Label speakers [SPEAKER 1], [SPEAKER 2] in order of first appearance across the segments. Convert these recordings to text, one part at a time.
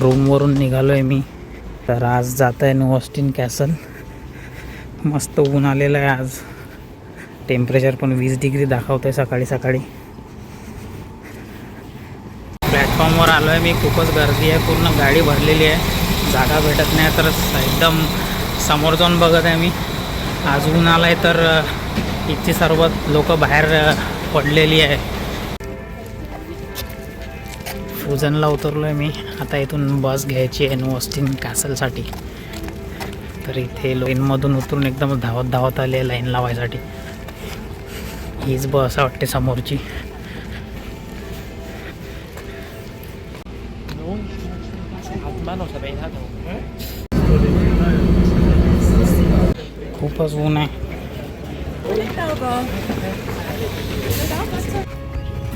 [SPEAKER 1] रूमवरून निघालो आहे मी. तर आज जात आहे न्यू ऑस्टिन कॅसल. मस्त ऊन आलेलं आहे आज. टेम्परेचर पण वीस डिग्री दाखवतं आहे सकाळी सकाळी. प्लॅटफॉर्मवर आलो आहे मी खूपच गर्दी आहे पूर्ण गाडी भरलेली आहे. जागा भेटत नाही तर एकदम समोर जाऊन बघत आहे मी. आज ऊन आलं आहे तर इथची सर्व लोकं बाहेर पडलेली आहे. उजनला उतरलो आहे मी. आता इथून बस घ्यायची आहे न्यू ऑस्टिन कॅसलसाठी तर इथे लाईनमधून उतरून एकदम धावत धावत आले लाईन लावायसाठी. हीच बस वाटते समोरची. खूपच ऊन आहे.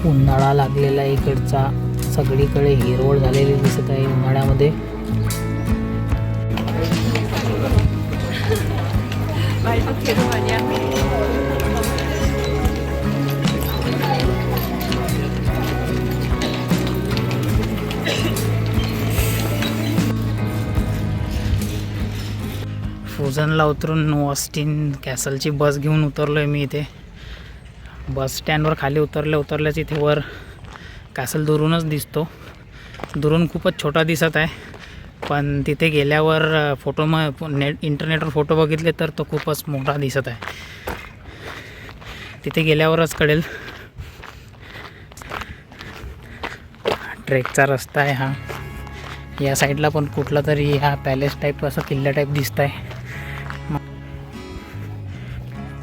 [SPEAKER 1] उन्हाळा लागलेला इकडचा. सगळीकडे हिरवळ झालेली दिसत आहे उन्हाळ्यामध्ये. फ्युजनला उतरून ऑस्टिन कॅसलची बस घेऊन उतरलो आहे मी इथे. बस स्टँडवर खाली उतरले उतरल्याच इथे वर कॅसल दुरूनच दिसतो. दुरून खूपच छोटा दिसत आहे. पण तिथे गेल्यावर फोटो मग नेट इंटरनेटवर फोटो बघितले तर तो खूपच मोठा दिसत आहे. तिथे गेल्यावरच कळेल. ट्रेकचा रस्ता आहे हा. या साईडला पण कुठला तरी हा पॅलेस टाईप असं किल्ला टाईप दिसत आहे.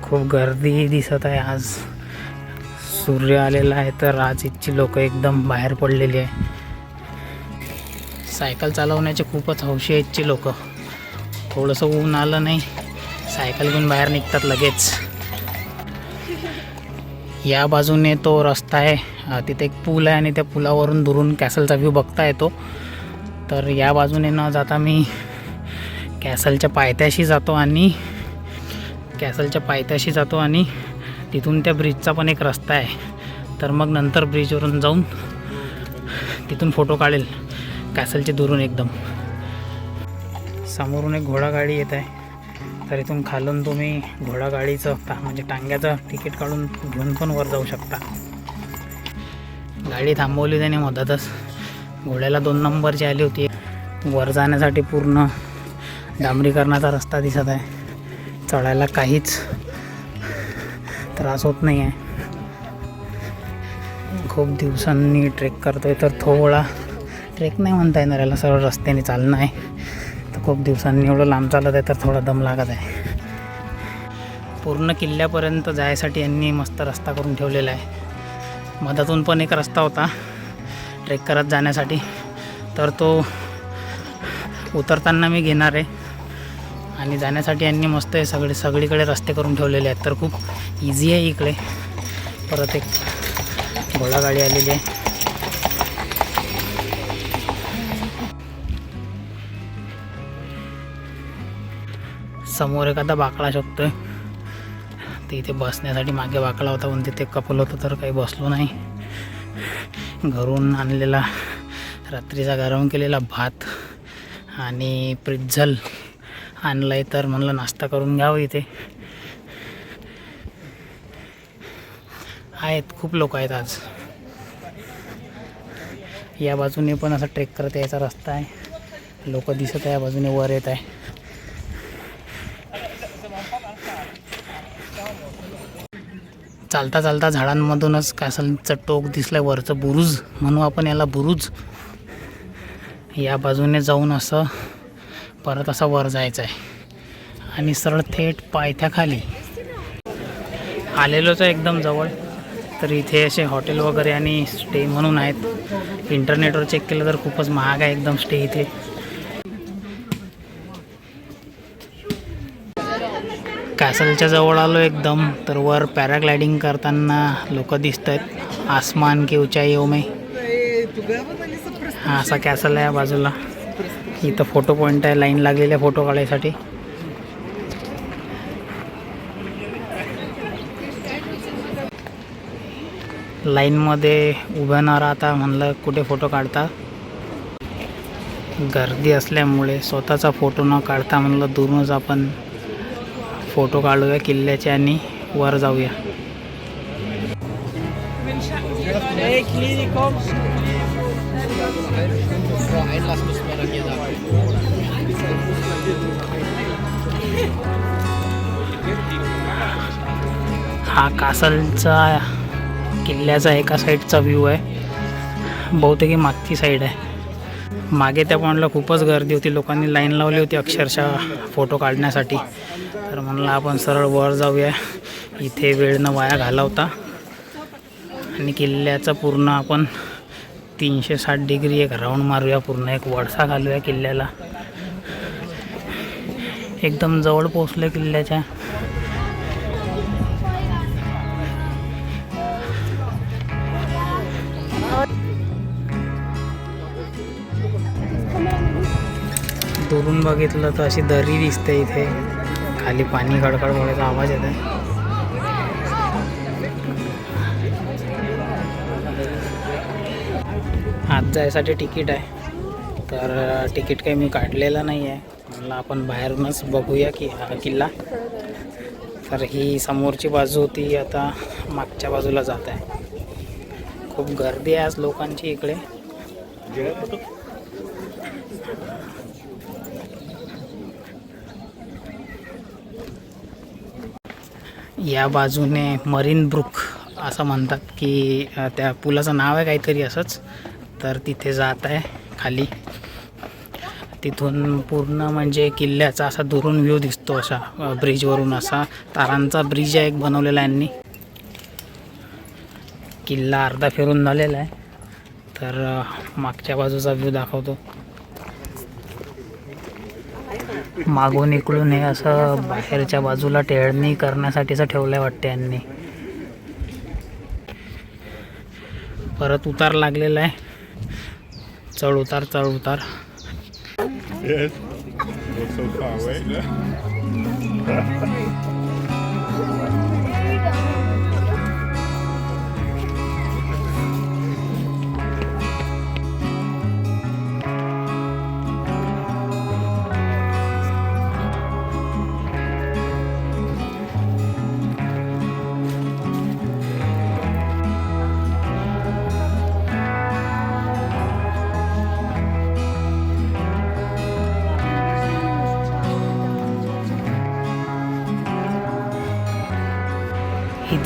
[SPEAKER 1] खूप गर्दी दिसत आहे आज. सूर्य आलेला आहे तर आज इथची लोक एकदम बाहेर पडलेली आहे. सायकल चालवण्याचे खूपच हौशी आहे इथची लोक. थोडंसं ऊन आलं नाही सायकल घेऊन बाहेर निघतात लगेच. या बाजूने तो रस्ता आहे तिथे एक पूल आहे आणि त्या पुलावरून दुरून कॅसलचा व्ह्यू बघता येतो. तर या बाजूने न जाता मी कॅसलच्या पायथ्याशी जातो आणि कॅसलच्या पायथ्याशी जातो आणि तिथून त्या ब्रिजचा पण एक रस्ता आहे. तर मग नंतर ब्रिजवरून जाऊन तिथून फोटो काढेल. कॅसलचे दुरून एकदम. समोरून एक घोडागाडी येत आहे. तर इथून खालून तुम्ही घोडागाडीचं म्हणजे टांग्याचं तिकीट काढून घेऊन पण वर जाऊ शकता. गाडी थांबवली त्याने मधातच घोड्याला दोन नंबरची आली होती. वर जाण्यासाठी पूर्ण डांबरीकरणाचा रस्ता दिसत आहे. चढायला काहीच त्रास होत नाही आहे खूप दिवसांनी ट्रेक करतोय तर थोडा ट्रेक नाही म्हणता येणार याला सरळ रस्त्याने चालणं आहे. तर खूप दिवसांनी एवढं लांब चालत आहे तर थोडा दम लागत आहे. पूर्ण किल्ल्यापर्यंत जायसाठी यांनी मस्त रस्ता करून ठेवलेला आहे. मधातून पण एक रस्ता होता ट्रेक करत जाण्यासाठी. तर तो उतरताना मी घेणार आहे. आणि जाण्यासाठी यांनी मस्त आहे सगळे सगळीकडे रस्ते करून ठेवलेले आहेत. तर खूप इझी आहे इकडे. परत एक घोडागाडी आलेली आहे. समोर एखादा बाकडा शकतोय ते इथे बसण्यासाठी मागे बाकडा होता पण तिथे कपल होतं तर काही बसलो नाही. घरून आणलेला रात्रीचा गरम केलेला भात आणि प्रिझल आणलं आहे तर म्हणलं नाश्ता करून घ्यावं इथे. आहेत खूप लोक आहेत आज. या बाजूने पण असा ट्रेक करत यायचा रस्ता आहे. लोक दिसत आहे या बाजूने वर येत आहे. चालता चालता झाडांमधूनच कॅसलचं टोक दिसलं वरचं बुरुज म्हणू आपण याला बुरुज. या बाजूने जाऊन असं परत असा वर जायचं आहे आणि सरळ थेट पायथ्याखाली. आलेलोच आहे एकदम जवळ. तर इथे असे हॉटेल वगैरे आणि स्टे म्हणून आहेत. इंटरनेटवर चेक केलं तर खूपच महाग आहे एकदम स्टे इथे. कॅसलच्या जवळ आलो एकदम. तर वर पॅराग्लायडिंग करताना लोक दिसत आहेत आसमान की उंचाई ओमे. हा असा कॅसल आहे या बाजूला. इथं फोटो पॉईंट आहे लाईन लागलेली आहे फोटो काढायसाठी. लाईनमध्ये उभं न राहता म्हणलं कुठे फोटो काढता. गर्दी असल्यामुळे स्वतःचा फोटो न काढता म्हणलं दुरूनच आपण फोटो काढूया किल्ल्याचे आणि वर जाऊया. हा कासलचा किल्ल्याचा एका साईडचा व्ह्यू आहे. बहुतेक ही मागची साईड आहे. मागे त्या पॉईंटला खूपच गर्दी होती. लोकांनी लाईन लावली होती अक्षरशः फोटो काढण्यासाठी. तर म्हणलं आपण सरळ वर जाऊया. इथे वेळ न वाया घालवता. आणि किल्ल्याचं पूर्ण आपण तीनशे साठ डिग्री एक राऊंड मारूया. पूर्ण एक वळसा घालूया किल्ल्याला. एकदम जवळ पोचलं किल्ल्याच्या. वरून बघितलं तर अशी दरी दिसते इथे. खाली पाणी खडखड पडायचा आवाज येत आहे आज जायसाठी तिकीट आहे. तर तिकीट काही मी काढलेलं नाही आहे म्हणलं आपण बाहेरूनच बघूया की हा किल्ला. तर ही समोरची बाजू होती आता मागच्या बाजूला जात आहे. खूप गर्दी आहे आज लोकांची इकडे. या बाजूने मरीन ब्रुक असं म्हणतात की त्या पुलाचं नाव आहे काहीतरी असंच. तर तिथे जात आहे खाली. तिथून पूर्ण म्हणजे किल्ल्याचा असा दुरून व्ह्यू दिसतो असा ब्रिजवरून असा. तारांचा ब्रिज आहे एक बनवलेला यांनी. किल्ला अर्धा फिरून झालेला आहे. तर मागच्या बाजूचा व्ह्यू दाखवतो. मागून इकडून हे असं बाहेरच्या बाजूला टेळणी करण्यासाठीचं आहे वाटते यांनी. परत उतार लागलेला आहे. चढ उतार चढ उतार.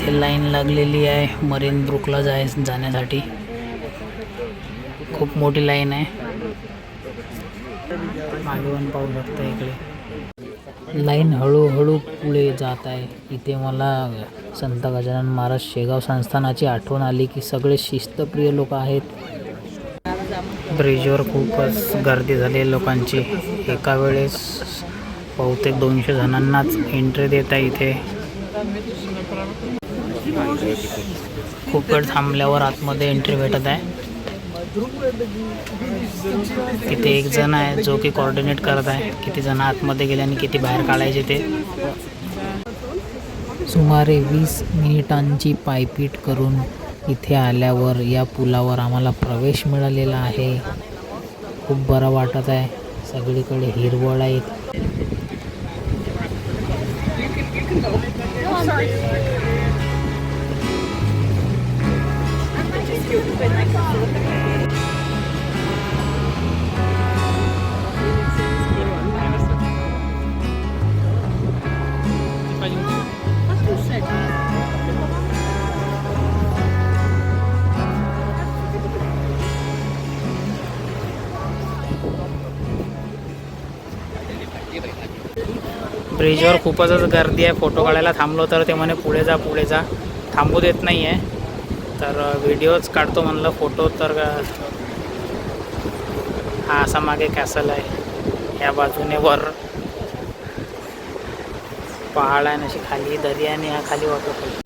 [SPEAKER 1] इथे लाईन लागलेली आहे मरीन ब्रुकला जाय जाण्यासाठी. खूप मोठी लाईन आहे. मागे पण पाहू शकता इकडे. लाईन हळूहळू पुढे जात आहे. इथे मला संत गजानन महाराज शेगाव संस्थानाची आठवण आली की सगळे शिस्तप्रिय लोक आहेत. ब्रिजवर खूपच गर्दी झाली लोकांची. एका वेळेस बहुतेक दोनशे जणांनाच एंट्री देत आहे इथे खूप वेळ थांबल्यावर आतमध्ये एंट्री भेटत आहे. तिथे एक जण आहे जो की कोऑर्डिनेट करत आहे. किती जण आतमध्ये गेले आणि किती बाहेर काढायचे ते. सुमारे वीस मिनिटांची पायपीट करून इथे आल्यावर या पुलावर आम्हाला प्रवेश मिळालेला आहे. खूप बरं वाटत आहे. सगळीकडे हिरवळ आहेत. ब्रिजवर खूपच गर्दी आहे. फोटो काढायला थांबलो तर ते म्हणे पुढे जा पुढे जा. थांबू देत नाही आहे तर व्हिडिओच काढतो म्हणलं फोटो तर हा असा मागे कॅसल आहे. या बाजूने वर पहाड आहे अशी खाली दरी आहे आणि हा खाली वॉटरफॉल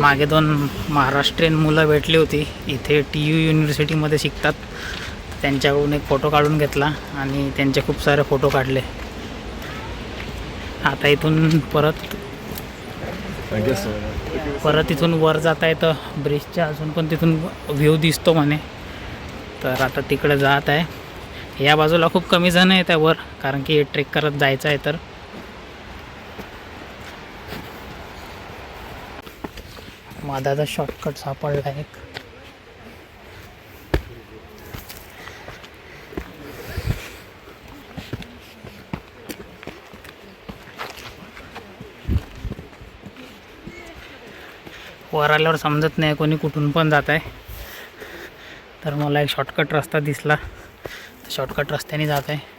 [SPEAKER 1] मागे दोन महाराष्ट्रीयन मुलं भेटली होती. इथे टी यू युनिव्हर्सिटीमध्ये शिकतात. त्यांच्याकडून एक फोटो काढून घेतला आणि त्यांचे खूप सारे फोटो काढले. आता इथून परत. परत इथून वर जाता येतं. ब्रिजच्या अजून पण तिथून व्ह्यू दिसतो म्हणे. तर आता तिकडे जात आहे. या बाजूला खूप कमी जण आहेत वर कारण की ट्रेक करत जायचं आहे तर. माझा शॉर्टकट सापडला एक. वर आल्यावर समजत नाही कोणी कुठून पण जात आहे. तर मला एक शॉर्टकट रस्ता दिसला. शॉर्टकट रस्त्याने जात आहे.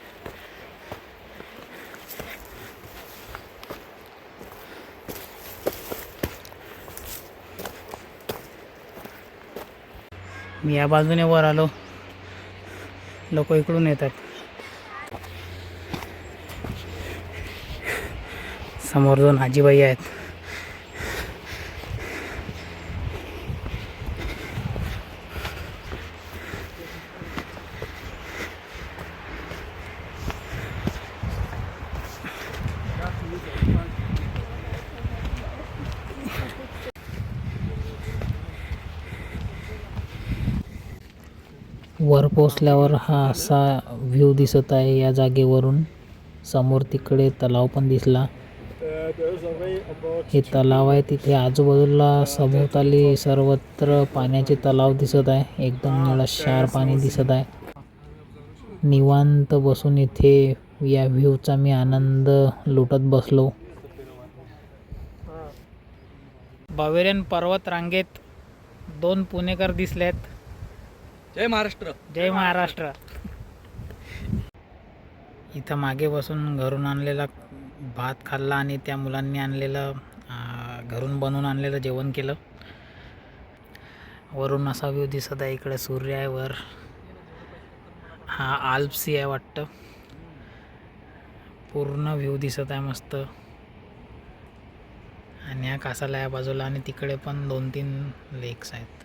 [SPEAKER 1] मी या बाजूने वर आलो. लोक इकडून येतात. समोर दोन आजीबाई आहेत. पोचल्यावर हा असा व्ह्यू दिसत आहे या जागेवरून. समोर तिकडे तलाव पण दिसला. हे तलाव आहे तिथे आजूबाजूला सभोवताली सर्वत्र पाण्याचे तलाव दिसत आहे. एकदम निळशार पाणी दिसत आहे. निवांत बसून इथे या व्ह्यूचा मी आनंद लुटत बसलो. बावेरियन पर्वत रांगेत दोन पुणेकर दिसलेत.
[SPEAKER 2] जय महाराष्ट्र.
[SPEAKER 1] जय महाराष्ट्र. इथं मागे बसून घरून आणलेला भात खाल्ला आणि त्या मुलांनी आणलेलं घरून बनवून आणलेलं जेवण केलं. वरून असा व्ह्यू दिसत आहे इकडे सूर्य आहे वर. हा आल्प्सी आहे वाटतं. पूर्ण व्ह्यू दिसत आहे मस्त. आणि या कासाला या बाजूला आणि तिकडे पण दोन तीन लेक्स आहेत.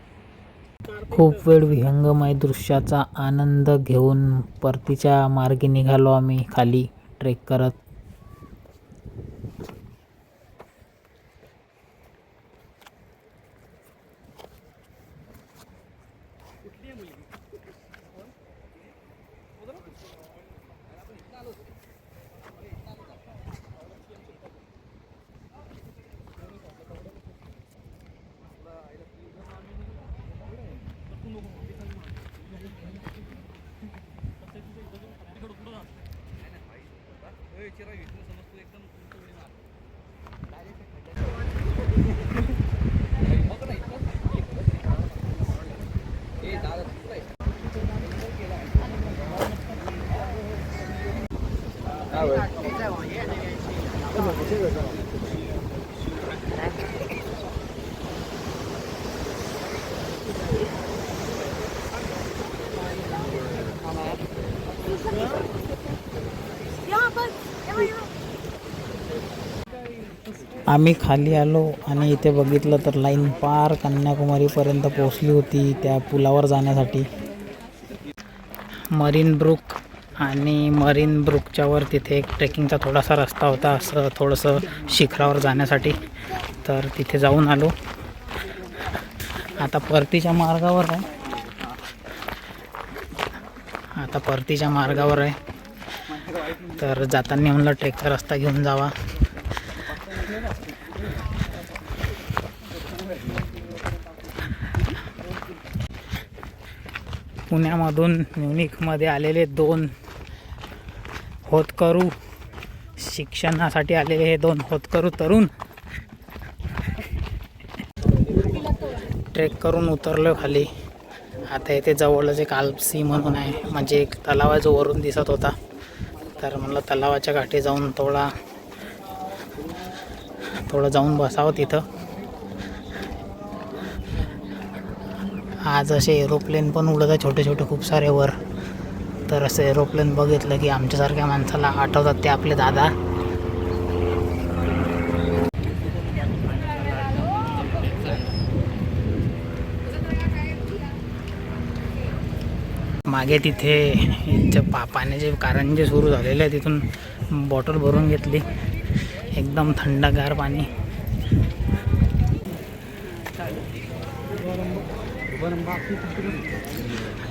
[SPEAKER 1] खूप वेळ विहंगमय दृश्याचा आनंद घेऊन परतीच्या मार्गे निघालो आम्ही खाली. ट्रेक करत आम्ही खाली आलो आणि इथे बघितलं तर लाईन पार कन्याकुमारीपर्यंत पोहोचली होती त्या पुलावर जाण्यासाठी. मरीन ब्रुक आणि मरीन ब्रुकच्या वर तिथे एक ट्रेकिंगचा थोडासा रस्ता होता असं थोडंसं शिखरावर जाण्यासाठी. तर तिथे जाऊन आलो. आता परतीच्या मार्गावर आहे. आता परतीच्या मार्गावर आहे. तर जाताना म्हणलं ट्रेकचा रस्ता घेऊन जावा. पुण्यामधून म्युनिकमध्ये आलेले दोन होतकरू. शिक्षणासाठी आलेले हे दोन होतकरू तरुण. ट्रेक करून उतरलो खाली. आता इथे जवळच एक आल्पसी म्हणून आहे. म्हणजे एक तलाव आहे जो वरून दिसत होता. तर म्हणलं तलावाच्या काठी जाऊन थोडा थोडं जाऊन बसावं तिथं. आज असे एरोप्लेन पण उडत आहे छोटे छोटे खूप सारे वर. तर असं एरोप्लेन बघितलं की आमच्यासारख्या माणसाला आठवतात ते आपले दादा. मागे तिथे इथं पा पाण्याचे कारंजे सुरू झालेले आहे तिथून बॉटल भरून घेतली. एकदम थंडगार पाणी.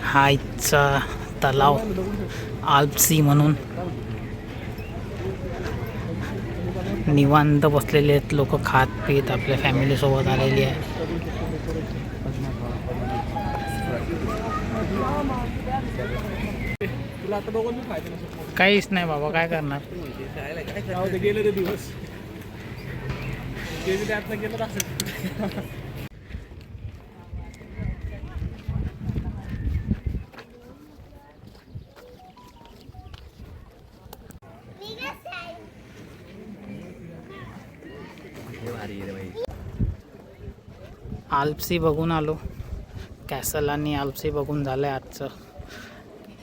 [SPEAKER 1] हा इथचा तलाव आल्पसी म्हणून. निवांत बसलेले आहेत लोक खात पीत आपल्या फॅमिलीसोबत आलेली आहे. काहीच नाही बाबा काय करणार?
[SPEAKER 3] गेले दिवस ते बी त्यातनं गेलं असेल
[SPEAKER 1] आल्पसी बघून आलो. कॅसल आणि आल्पसी बघून झालं आहे आजचं.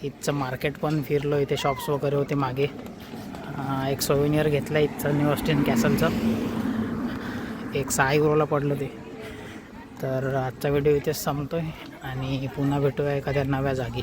[SPEAKER 1] इथचं मार्केट पण फिरलो इथे शॉप्स वगैरे होते मागे. एक सोविनियर घेतलं इथचं न्यू ऑस्टिन कॅसलचं एक सहा युरोला पडलं ते. तर आजचा व्हिडिओ इथेच संपतो आहे आणि पुन्हा भेटूया एखाद्या नव्या जागी.